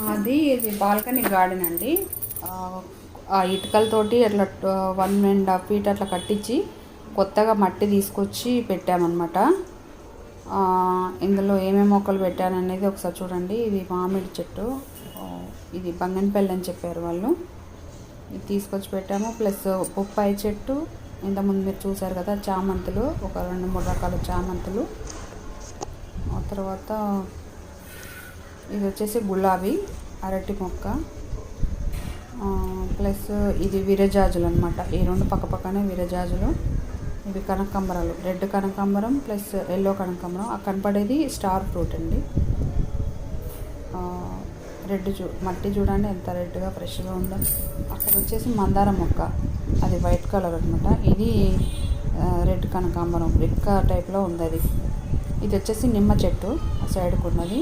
మాది ఇది balcony garden అండి. ఆ, ఇటుకలతోటి అట్లా వన్ అండ్ హాఫ్ ఫీట్ అట్లా కట్టించి కొత్తగా మట్టి తీసుకొచ్చి పెట్టామన్నమాట. ఇందులో ఏమేమి మొక్కలు పెట్టాననేది ఒకసారి చూడండి. ఇది మామిడి చెట్టు ఇది బంగన్పల్లి అని చెప్పారు వాళ్ళు. ఇది తీసుకొచ్చి పెట్టాము. ప్లస్ బొప్పాయి చెట్టు ఇంతకుముందు మీరు చూసారు కదా చామంతులు ఒక రెండు మూడు రకాల చామంతులు. ఆ తర్వాత ఇది వచ్చేసి గులాబీ అరటి మొక్క. ప్లస్ ఇది విరజాజులు అనమాట ఈ రెండు పక్క పక్కనే విరజాజులు ఇవి కనకాంబరాలు. రెడ్ కనకాంబరం ప్లస్ ఎల్లో కనకాంబరం. ఆ కనపడేది స్టార్ ఫ్రూట్ అండి. రెడ్ చూ మట్టి చూడండి ఎంత రెడ్గా ఫ్రెష్గా ఉందో. అక్కడ వచ్చేసి మందార మొక్క. అది వైట్ కలర్ అనమాట ఇది రెడ్ కనకాంబరం రెక్క టైప్లో ఉంది అది. ఇది వచ్చేసి నిమ్మ చెట్టు ఆ ఉన్నది